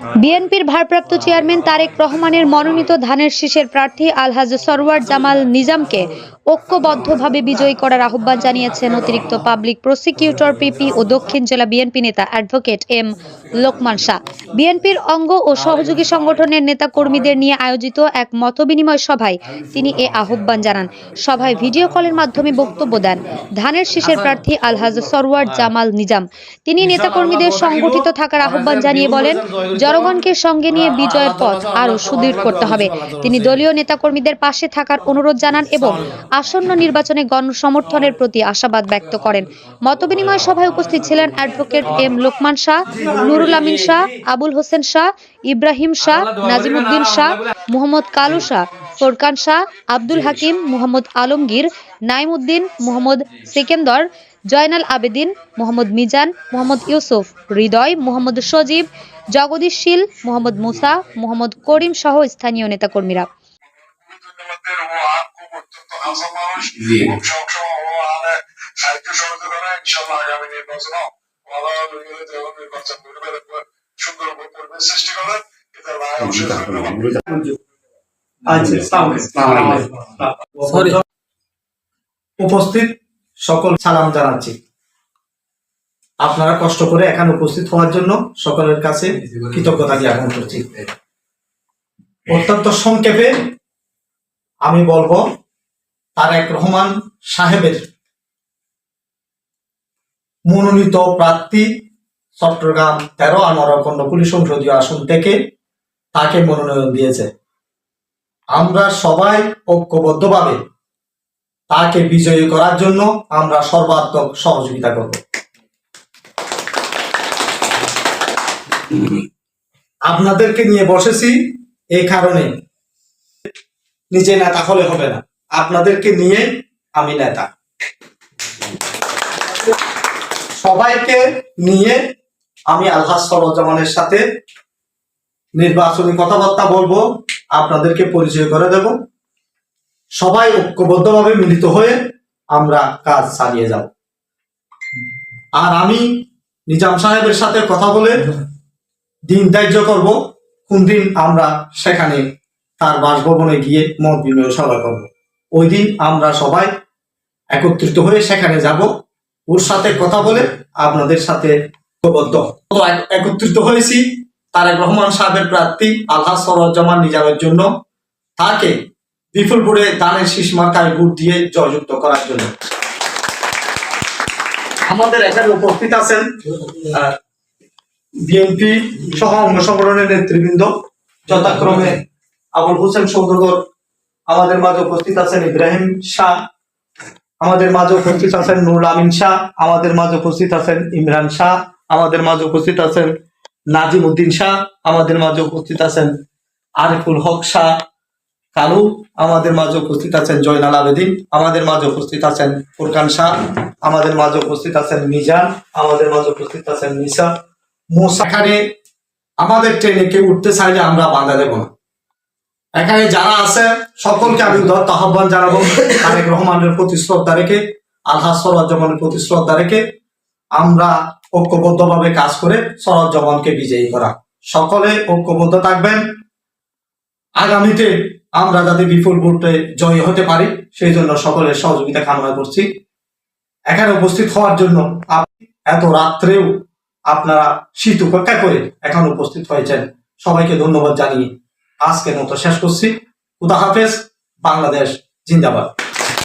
বিএনপির ভারপ্রাপ্ত চেয়ারম্যান তারেক রহমানের মনোনীত ধানের শীষের প্রার্থী আলহাজ সরওয়ার জামাল নিজামকে ঐক্যবদ্ধভাবে বিজয়ী করার আহ্বান জানিয়েছেন অতিরিক্ত পাবলিক প্রসিকিউটর পিপি ও দক্ষিণ জেলা বিএনপি নেতা অ্যাডভোকেট এম লোকমান শাহ। বিএনপির অঙ্গ ও সহযোগী সংগঠনের নেতা কর্মীদের নিয়ে আয়োজিত এক মতবিনিময় সভায় তিনি এ আহ্বান জানান। সভায় ভিডিও কলের মাধ্যমে বক্তব্য দেন ধানের শীষের প্রার্থী আলহাজ সরওয়ার জামাল নিজাম। তিনি নেতাকর্মীদের সংগঠিত থাকার আহ্বান জানিয়ে বলেন জনগণকে সঙ্গে নিয়ে বিজয়ের পথ আরও সুদৃঢ় করতে হবে। তিনি দলীয় নেতাকর্মীদের পাশে থাকার অনুরোধ জানান এবং আসন্ন নির্বাচনে গণসমর্থনের প্রতি আশাবাদ ব্যক্ত করেন। মতবিনিময় সভায় উপস্থিত ছিলেন অ্যাডভোকেট এম লোকমান শাহ, নুরুল আমিন শাহ, আবুল হোসেন শাহ ইব্রাহিম শাহ নাজিমুদ্দিন শাহ মোহাম্মদ কালু শাহ ফোরকান শাহ আব্দুল হাকিম মোহাম্মদ আলমগীর নাইমুদ্দিন মোহাম্মদ সেকেন্দর জয়নাল আবেদিন মোহাম্মদ মিজান মোহাম্মদ ইউসুফ হৃদয় মোহাম্মদ সজীব জগদীশ শীল মোহাম্মদ মুসা মোহাম্মদ করিম সহ স্থানীয় নেতাকর্মীরা। সাহিত্য সহযোগিতা ইনশাল্লাহ আগামী নির্বাচন নির্বাচন উপস্থিত সকল সালাম জানাচ্ছি। আপনারা কষ্ট করে এখানে উপস্থিত হওয়ার জন্য সকলের কাছে কৃতজ্ঞতা জ্ঞাপন করছি। অত্যন্ত সংক্ষেপে আমি বলব, তারেক রহমান সাহেবের মনোনীত প্রার্থী চট্টগ্রাম তেরো আনোয়ারকন্ড পুলিশ সংসদীয় আসন থেকে তাকে মনোনয়ন দিয়েছে। আমরা সবাই ঐক্যবদ্ধভাবে তাকে বিজয়ী করার জন্য আমরা সর্বাত্মক সহযোগিতা করব। আপনাদেরকে নিয়ে বসেছি এই কারণে। নিজে নেতা হলে হবে না। আপনাদেরকে নিয়ে আমি নেতা। সবাইকে নিয়ে আমি আলহাজ সরজামানের সাথে নির্বাচনী কথাবার্তা বলব, আপনাদেরকে পরিচয় করে দেব। সবাই ঐক্যবদ্ধভাবে মিলিত হয়ে আমরা কাজ চালিয়ে যাব। আর আমি নিজাম সাহেবের সাথে কথা বলে দিন ধার্য করব, কোন দিন আমরা সেখানে তার বাসভবনে গিয়ে মত বিনিময় সভা করব। ওই দিন আমরা সবাই একত্রিত হয়ে সেখানে যাব। ওর সাথে কথা বলে আপনাদের সাথে ঐক্যবদ্ধ। একত্রিত হয়েছি তারেক রহমান সাহেবের প্রার্থী আল্লাহ সরজ্জামান নিজামের জন্য। তাকে বিপুলপুরে দানের শীষ মার্কায় ভোট দিয়ে জয়যুক্ত করার জন্য। আমাদের এখানে উপস্থিত আছেন বিএনপি সহ অঙ্গ সংগঠনের নেতৃবৃন্দ, যথাক্রমে আবুল হোসেন সৌদগর আমাদের মাঝে উপস্থিত আছেন ইব্রাহিম শাহ, আমাদের মাঝে উপস্থিত আছেন নুরুল আমিন শাহ, আমাদের মাঝে উপস্থিত আছেন ইমরান শাহ আমাদের মাঝে উপস্থিত আছেন নাজিম উদ্দিন শাহ, আমাদের মাঝে উপস্থিত আছেন আরিফুল হক শাহ, কালু, আমাদের মাঝে উপস্থিত আছেন জয়নাল আবেদিন, আমাদের মাঝে উপস্থিত আছেন ফুরকান শাহ, আমাদের মাঝে উপস্থিত আছেন মিজান, আমাদের মাঝে উপস্থিত আছেন মোসা এখানে আমাদের ট্রেনে কেউ উঠতে চাইলে আমরা বাধা দেব না। এখানে যারা আছে, সকলকে আমি দত্ত আহ্বান জানাব, তারেক রহমানের প্রতি শ্রদ্ধা রেখে আলহাজ সরজ্জামানের প্রতি শ্রদ্ধা রেখে আমরা ঐক্যবদ্ধভাবে কাজ করে সরজ্জামানকে বিজয়ী করা। সকলে ঐক্যবদ্ধ থাকবেন। আগামীতে আমরা যাতে বিপুল ভোটে জয়ী হতে পারি, সেই জন্য সকলের সহযোগিতা কামনা করছি। এখানে উপস্থিত হওয়ার জন্য আপনি এত রাত্রেও আপনারা শীত উপেক্ষা করে এখন উপস্থিত হয়েছেন। সবাইকে ধন্যবাদ জানিয়ে আজকের মতো শেষ করছি। খুদা হাফেজ, বাংলাদেশ, জিন্দাবাদ।